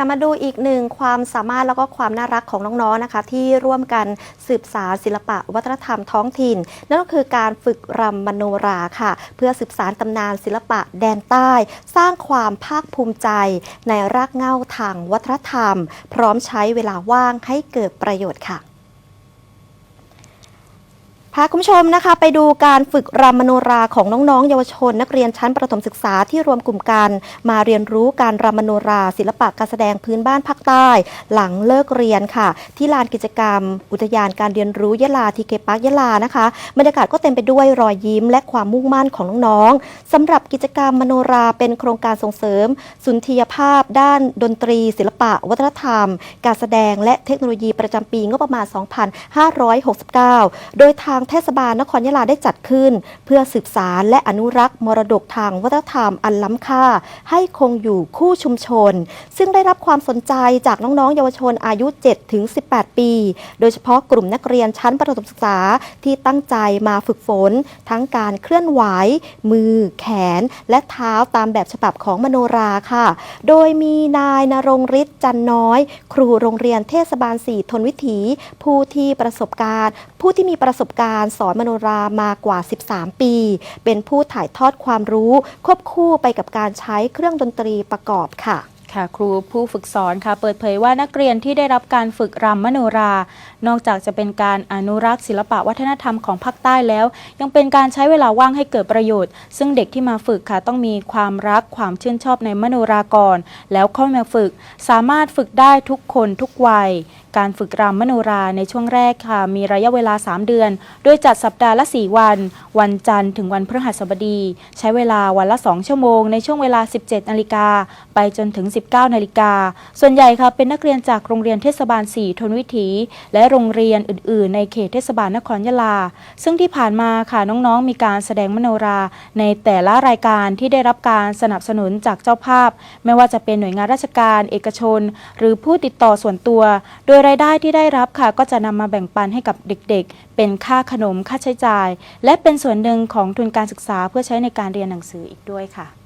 ค่ะมาดูอีกหนึ่งความสามารถแล้วก็ความน่ารักของน้องๆนะคะ ที่ร่วมกันสืบสารศิลปะวัฒนธรรมท้องถิ่น นั่นก็คือการฝึกรำมโนราค่ะ เพื่อสืบสารตำนานศิลปะแดนใต้ สร้างความภาคภูมิใจ ในรากเหง้าทางวัฒนธรรม พร้อมใช้เวลาว่างให้เกิดประโยชน์ค่ะ พาคุณผู้ชมนะคะ ไปดูการฝึกรำมโนราของน้องๆ เยาวชน นักเรียนชั้นประถมศึกษาที่รวมกลุ่มกันมาเรียนรู้การรำมโนราศิลปะการแสดงพื้นบ้านภาคใต้ หลังเลิกเรียนค่ะ ที่ลานกิจกรรม อุทยานการเรียนรู้ยะลาทีเคปักยะลานะคะบรรยากาศก็เต็มไปด้วยรอยยิ้ม และความมุ่งมั่นของน้องๆสำหรับกิจกรรมมโนราเป็นโครงการส่งเสริม สุนทรียภาพ ด้านดนตรี ศิลปะ วัฒนธรรม การแสดงและเทคโนโลยีประจำปีงบประมาณ 2569 โดยทางเทศบาลนครยะลาได้จัดขึ้น เพื่อสืบสารและอนุรักษ์มรดกทางวัฒนธรรมอันล้ำค่า ให้คงอยู่คู่ชุมชน ซึ่งได้รับความสนใจจากน้องๆ เยาวชนอายุ 7-18 ปี โดยเฉพาะกลุ่มนักเรียนชั้นประถมศึกษาที่ตั้งใจมาฝึกฝน ทั้งการเคลื่อนไหว มือ แขน และเท้าตามแบบฉบับของมโนราค่ะ โดยมีนายนรงฤทธิ์จันน้อย ครูโรงเรียนเทศบาล 4 ทนวิถี ผู้ที่ประสบการณ์ ผู้ที่มีประสบการณ์สอนมโนรามากว่า 13 ปี เป็นผู้ถ่ายทอดความรู้ควบคู่ไปกับการใช้เครื่องดนตรีประกอบค่ะค่ะครูผู้ฝึกสอนค่ะเปิดเผยว่านักเรียนที่ได้รับการฝึกรำมโนรา นอกจากจะเป็นการอนุรักษ์ศิลปะวัฒนธรรมของภาคใต้แล้ว ยังเป็นการใช้เวลาว่างให้เกิดประโยชน์ ซึ่งเด็กที่มาฝึกค่ะต้องมีความรักความชื่นชอบในมโนราก่อนแล้วเข้ามาฝึก สามารถฝึกได้ทุกคนทุกวัย การฝึกรำมโนราในช่วงแรกค่ะมีระยะเวลา 3 เดือน โดยจัดสัปดาห์ละ 4 วันวันจันทร์ถึงวันพฤหัสบดี ใช้เวลาวันละ 2 ชั่วโมง ในช่วงเวลา 17 นาฬิกา ไปจนถึง 19 นาฬิกา ส่วนใหญ่ค่ะเป็นนักเรียนจากโรงเรียนเทศบาล 4 ทนวิถี และโรงเรียนอื่น ๆ ในเขตเทศบาลนครยะลา ซึ่งที่ผ่านมาค่ะน้องๆ มีการแสดงมโนรา ในแต่ละรายการที่ได้รับการสนับสนุนจากเจ้าภาพ ไม่ว่าจะเป็นหน่วยงานราชการ เอกชน หรือผู้ติดต่อส่วนตัว โดยรายได้ที่ได้รับค่ะก็จะนำมาแบ่งปันให้กับเด็ก ๆ เป็นค่าขนมค่าใช้จ่าย และเป็นส่วนหนึ่งของทุนการศึกษาเพื่อใช้ในการเรียนหนังสืออีกด้วยค่ะ